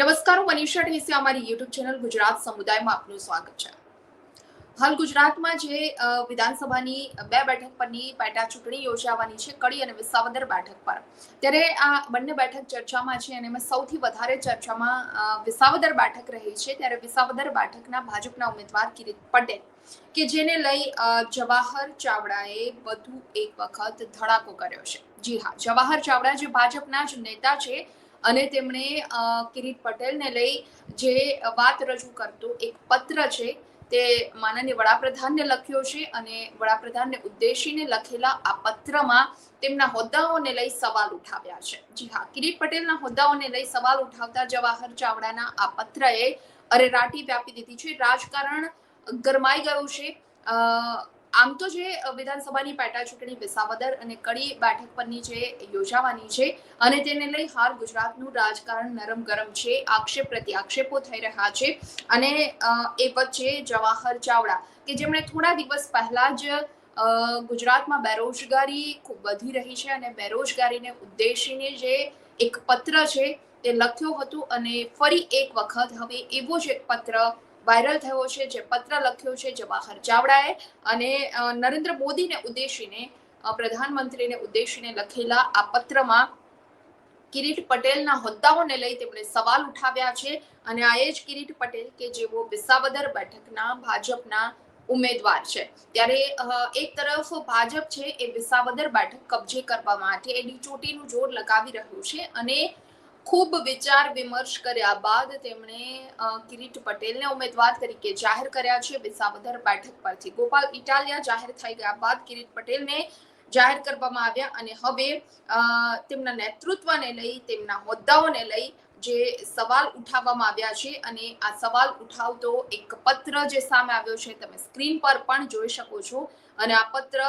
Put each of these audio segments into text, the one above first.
નમસ્કાર, હું મનીષા ઢેસી, અમારી યુટ્યુબ ચેનલ ગુજરાત સમુદાયમાં આપનું સ્વાગત છે. હાલ ગુજરાતમાં જે વિધાનસભાની બે બેઠક પરની પેટા ચૂંટણી યોજાવાની છે, કડી અને વિસાવદર બેઠક પર. ત્યારે આ બંને બેઠક ચર્ચામાં છે અને સૌથી વધારે ચર્ચામાં વિસાવદર બેઠક રહી છે. ત્યારે વિસાવદર બેઠકના ભાજપના ઉમેદવાર કિરીટ પટેલ, કે જેને લઈ જવાહર ચાવડાએ વધુ એક વખત ધડાકો કર્યો છે. જી હા, જવાહર ચાવડા જે ભાજપના જ નેતા છે અને તેમણે કિરીટ પટેલને લઈ જે વાત રજૂ કરતો, એક પત્ર છે તે માનનીય વડાપ્રધાનને લખ્યો છે અને વડાપ્રધાનને ઉદ્દેશીને લખેલા આ પત્રમાં તેમના હોદ્દાઓને લઈ સવાલ ઉઠાવ્યા છે. જી હા, કિરીટ પટેલના હોદ્દાઓને લઈ સવાલ ઉઠાવતા જવાહર ચાવડાના આ પત્રએ અરેરાટી વ્યાપી દીધી છે. રાજકારણ ગરમાઈ ગયું છે. આમ તો જે વિધાનસભાની પેટા ચૂંટણી વિસાવદર અને કડી બેઠક પરની જે યોજાવાની છે અને તેને લઈ હાલ ગુજરાતનું રાજકારણ નરમ ગરમ છે, આક્ષેપ પ્રતિ આક્ષેપો થઈ રહ્યા છે અને એ વચ્ચે જવાહર ચાવડા કે જેમણે થોડા દિવસ પહેલા જ ગુજરાતમાં બેરોજગારી ખૂબ વધી રહી છે અને બેરોજગારીને ઉદ્દેશીને જે એક પત્ર છે તે લખ્યો હતો અને ફરી એક વખત હવે એવો જ એક પત્ર વાયરલ થયો છે, જે પત્ર લખ્યો છે જવાહર ચાવડાએ અને નરેન્દ્ર મોદીને ઉદ્દેશીને પ્રધાનમંત્રીને ઉદ્દેશીને લખેલા આ પત્રમાં કિરીટ પટેલના હોદ્દાઓને લઈ તેમણે સવાલ ઉઠાવ્યા છે અને આ એ જ કિરીટ પટેલ કે જેઓ વિસાવદર બેઠકના ભાજપના ઉમેદવાર છે. ત્યારે એક તરફ ભાજપ છે એ વિસાવદર બેઠક કબજે કરવા માટે એની ચોટીનું જોર લગાવી રહ્યું છે અને ખૂબ વિચાર વિમર્શ કર્યા બાદ તેમણે કિરીટ પટેલને ઉમેદવાર તરીકે જાહેર કર્યા છે. વિસાવદર બેઠક પરથી ગોપાલ ઇટાલિયા જાહેર થઈ ગયા બાદ કિરીટ પટેલને જાહેર કરવામાં આવ્યા અને હવે તેમના નેતૃત્વને લઈ, તેમના હોદ્દાઓને લઈ જે સવાલ ઉઠાવવામાં આવ્યા છે અને આ સવાલ ઉઠાવતો એક પત્ર જે સામે આવ્યો છે તમે સ્ક્રીન પર પણ જોઈ શકો છો. અને આ પત્ર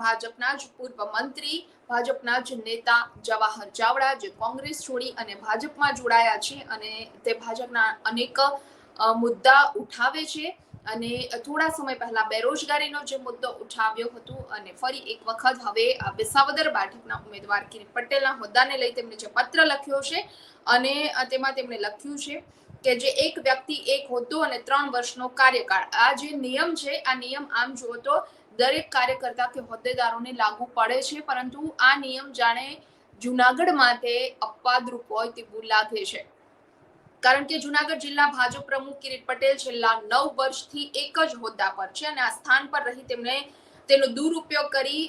ભાજપના જ પૂર્વ મંત્રી, ભાજપના જ નેતા જવાહર ચાવડા જે કોંગ્રેસ છોડી અને ભાજપમાં જોડાયા છે અને તે ભાજપના અનેક મુદ્દા ઉઠાવે છે. અને થોડા સમય પહેલા બેરોજગારીનો જે મુદ્દો ઉઠાવ્યો હતો અને ફરી એક વખત હવે આ વિસાવદર બેઠકના ઉમેદવાર કિરીટ પટેલના હોદ્દાને લઈ તેમણે જે પત્ર લખ્યો છે અને તેમાં તેમણે લખ્યું છે કે જે એક વ્યક્તિ એક હોદ્દો અને ત્રણ વર્ષનો કાર્યકાળ. આ જે નિયમ છે, આ નિયમ આમ જુઓ તો દરેક કાર્યકર્તા કે હોદ્દેદારોને લાગુ પડે છે, પરંતુ આ નિયમ જાણે જુનાગઢ માટે અપવાદરૂપ હોય તેવું લાગે છે. કારણ કે જુનાગઢ જિલ્લા ભાજપ પ્રમુખ કિરીટ પટેલ છેલ્લા નવ વર્ષથી એક જ હોદ્દા પર છે અને આ સ્થાન પર રહી તેમણે તેનો દુરુપયોગ કરી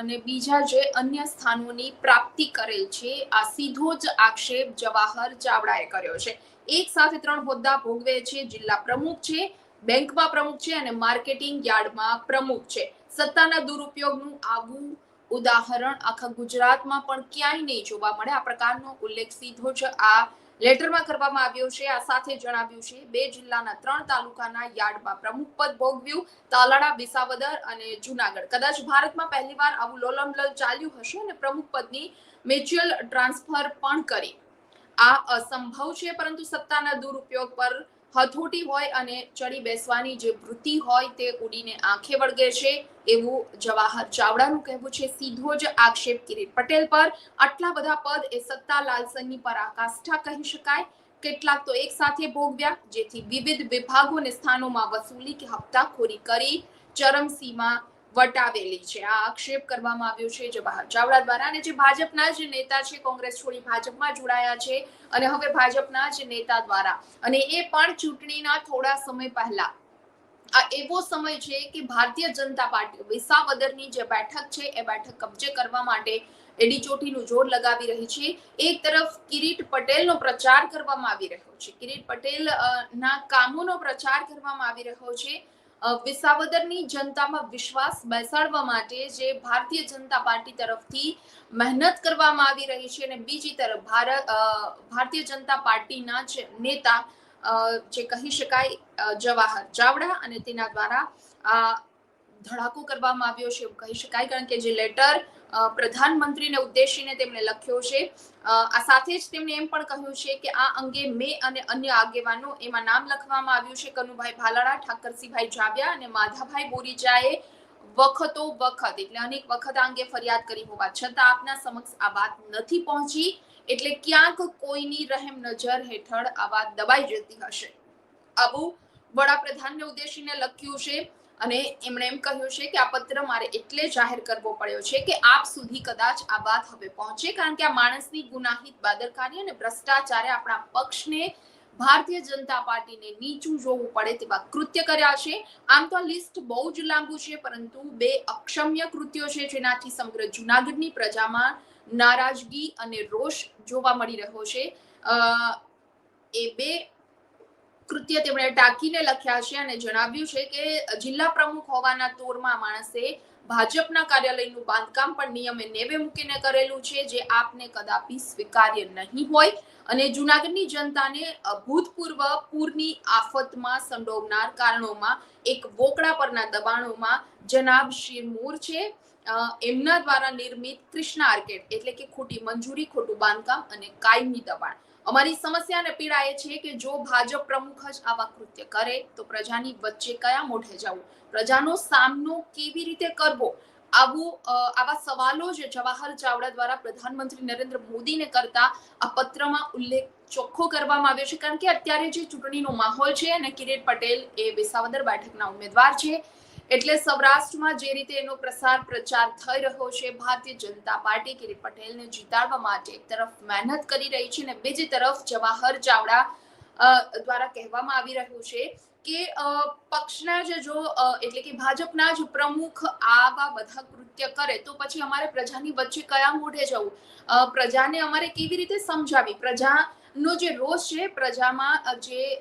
અને બીજા જે અન્ય સ્થાનોની પ્રાપ્તિ કરેલ છે, આ સીધો જ આક્ષેપ જવાહર ચાવડાએ કર્યો છે. એક સાથે ત્રણ હોદ્દા ભોગવે છે, જિલ્લા પ્રમુખ છે, બેંકમાં પ્રમુખ છે અને માર્કેટિંગ યાર્ડમાં પ્રમુખ છે. સત્તાના દુરુપયોગનું આવું ઉદાહરણ આખા ગુજરાતમાં પણ ક્યાંય નહીં જોવા મળે. આ પ્રકારનો ઉલ્લેખ સીધો જ આ લેટરમાં કરવામાં આવ્યો છે. આ સાથે જણાવ્યું છે, બે જિલ્લાના ત્રણ તાલુકાના યાર્ડમાં પ્રમુખ પદ ભોગવ્યું તાલાળા, વિસાવદર અને જુનાગઢ. કદાચ ભારતમાં પહેલીવાર આવું લોલમલલ ચાલ્યું હશે અને પ્રમુખ પદની મ્યુચ્યુઅલ ટ્રાન્સફર પણ કરી. આ અસંભવ છે, પરંતુ સત્તાના દુરુપયોગ પર હથોટી હોય અને ચડી બેસવાની જે વૃત્તિ હોય તે ઉડીને આંખે વળગે છે, એવું જવાહર ચાવડાનું કહેવું છે. સીધો જ આક્ષેપ કિરીટ પટેલ પર. આટલા બધા પદ એ સત્તા લાલસનની પરાકાષ્ઠા કહી શકાય. કેટલાક તો એક સાથે ભોગવ્યા, જેથી વિવિધ વિભાગો અને સ્થાનોમાં વસૂલી કે હપ્તાખોરી કરી. ચરમસીમા વટાવેલી છે. આ આક્ષેપ કરવામાં આવ્યો છે જવાહર ચાવડા દ્વારા અને જે ભાજપના જ નેતા છે, કોંગ્રેસ છોડી ભાજપમાં જોડાયા છે અને હવે ભાજપના જ નેતા દ્વારા. અને એ પણ ચૂંટણીના થોડા સમય પહેલા. આ એવો સમય છે કે ભારતીય જનતા પાર્ટી, વિસાવદરની જે બેઠક છે, એ બેઠક કબજે કરવા માટે એડી ચોટીનું જોર લગાવી રહી છે. એક તરફ કિરીટ પટેલનો પ્રચાર કરવામાં આવી રહ્યો છે. કિરીટ પટેલ ના કામોનો પ્રચાર કરવામાં આવી રહ્યો છે. વિસાવદરની જનતામાં વિશ્વાસ બેસાડવા માટે જે ભારતીય જનતા પાર્ટી તરફથી મહેનત કરવામાં આવી રહી છે અને બીજી તરફ ભારત ભારતીય જનતા પાર્ટીના જે નેતા જે કહી શકાય જવાહર ચાવડા અને તેના દ્વારા ધડાકો કરવામાં આવ્યો છે એવું કહી શકાય, કારણ કે જે લેટર પ્રધાનમંત્રીને ઉદ્દેશીને તેમણે લખ્યો છે આ સાથે જ તેમણે એમ પણ કહ્યું છે કે આ અંગે મેં અને અન્ય આગેવાનો એમાં નામ લખવામાં આવ્યું છે. કનુભાઈ ભાલાળા ઠાકરસિંહભાઈ જાબિયા અને માધાભાઈ બોરીજાએ વખતો વખત, એટલે અનેક વખત આ અંગે ફરિયાદ કરી હોવા છતાં આપના સમક્ષ આ વાત નથી પહોંચી, એટલે ક્યાંક કોઈની રહેમ નજર હેઠળ આ વાત દબાઈ જતી હશે. આવું વડાપ્રધાનને ઉદ્દેશીને લખ્યું છે. અને એમણે એમ કહ્યું છે કે આ પત્ર મારે એટલે જાહેર કરવો પડ્યો છે કે આપ સુધી કદાચ આ વાત હવે પહોંચે, કારણ કે આ માણસની ગુનાહિત, બાદરકારી અને ભ્રષ્ટાચારે આપણા પક્ષને ભારતીય જનતા પાર્ટીને નીચું જોવું પડે તેવા કૃત્ય કર્યા છે. આમ તો લિસ્ટ બહુ જ લાંબુ છે, પરંતુ બે અક્ષમ્ય કૃત્યો છે, જેનાથી સમગ્ર જુનાગઢની પ્રજામાં નારાજગી અને રોષ જોવા મળી રહ્યો છે. એ બે કૃત્ય તેમણે ટાંકીને લખ્યા છે અને જણાવ્યું છે કે જિલ્લા પ્રમુખ હોવાના તોરમાં માણસે ભાજપના કાર્યાલયનું બાંધકામ પણ નિયમે નેવે મૂકીને કરેલું છે, જે આપને કદાપી સ્વીકાર્ય નહીં હોય. અને જુનાગઢની જનતાને અભૂતપૂર્વ પૂરની આફતમાં સંડોવનાર કારણોમાં, એક વોકડા પરના દબાણોમાં જનાબ શિરમૂર છે. એમના દ્વારા નિર્મિત કૃષ્ણા આર્કેડ એટલે કે ખોટી મંજૂરી, ખોટું બાંધકામ અને કાયમી દબાણ. અમારી સમસ્યા અને એ છે કે જો ભાજપ પ્રમુખ જ આવા કૃત્ય કરે, તો પ્રજાની વચ્ચે કયા મોઢે જવું? પ્રજાનો સામનો કેવી રીતે કરવો? આવું આવા સવાલો જે જવાહર ચાવડા દ્વારા પ્રધાનમંત્રી નરેન્દ્ર મોદીને કરતા આ પત્રમાં ઉલ્લેખ ચોખ્ખો કરવામાં આવ્યો છે. કારણ કે અત્યારે જે ચૂંટણીનો માહોલ છે અને કિરીટ પટેલ એ વિસાવદર બેઠકના ઉમેદવાર છે. એટલે સૌરાષ્ટ્રમાં જે રીતે એનો પ્રસાર પ્રચાર થઈ રહ્યો છે, ભારતીય જનતા પાર્ટી કિરીટ પટેલને જીતાડવા માટે એક તરફ મહેનત કરી રહી છે અને બીજી તરફ જવાહર ચાવડા દ્વારા કહેવામાં આવી રહ્યું છે કે પક્ષના જે જો એટલે કે ભાજપના જ પ્રમુખ આવા બધા કૃત્ય કરે તો પછી અમારે પ્રજાની વચ્ચે કયા મોઢે જવું? પ્રજાને અમારે કેવી રીતે સમજાવી પ્રજાનો જે રોષ છે પ્રજામાં જે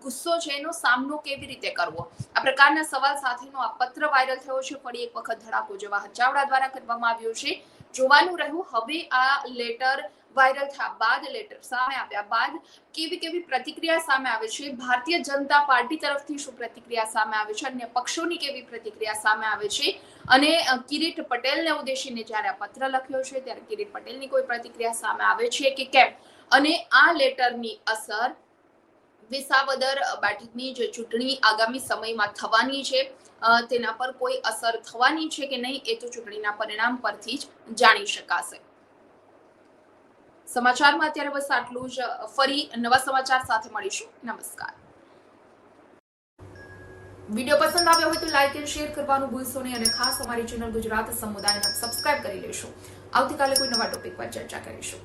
ગુસ્સો છે એનો સામનો કેવી રીતે કરવો? આ પ્રકારના સવાલ સાથેનો આ પત્ર વાયરલ થયો છે. ફરી એક વખત ધડાકો જવાહર ચાવડા દ્વારા કરવામાં આવ્યો છે. જોવાનું રહ્યું, હવે આ લેટર વાયરલ થયા બાદ લેટર સામે આવ્યા બાદ કેવી કેવી પ્રતિક્રિયા સામે આવે છે? ભારતીય જનતા પાર્ટી તરફથી શું પ્રતિક્રિયા સામે આવે છે? અન્ય પક્ષોની કેવી પ્રતિક્રિયા સામે આવે છે? અને કિરીટ પટેલને ઉદ્દેશીને જ્યારે આ પત્ર લખ્યો છે, ત્યારે કિરીટ પટેલની કોઈ પ્રતિક્રિયા સામે આવે છે કે કેમ? અને આ લેટરની અસર વિસાવદર બેઠકની જે ચૂંટણી આગામી સમયમાં થવાની છે તેના પર કોઈ અસર થવાની છે કે નહીં એ તો ચૂંટણીના પરિણામ પરથી જ જાણી શકાશે. સમાચારમાં અત્યારે બસ આટલું જ. ફરી નવા સમાચાર સાથે મળીશું. નમસ્કાર. વીડિયો પસંદ આવ્યો હોય તો લાઈક એન્ડ શેર કરવાનું ભૂલશો નહીં અને ખાસ અમારી ચેનલ ગુજરાત સમુદાયને સબસ્ક્રાઇબ કરી લેશો. આવતીકાલે કોઈ નવા ટોપિક પર ચર્ચા કરીશું.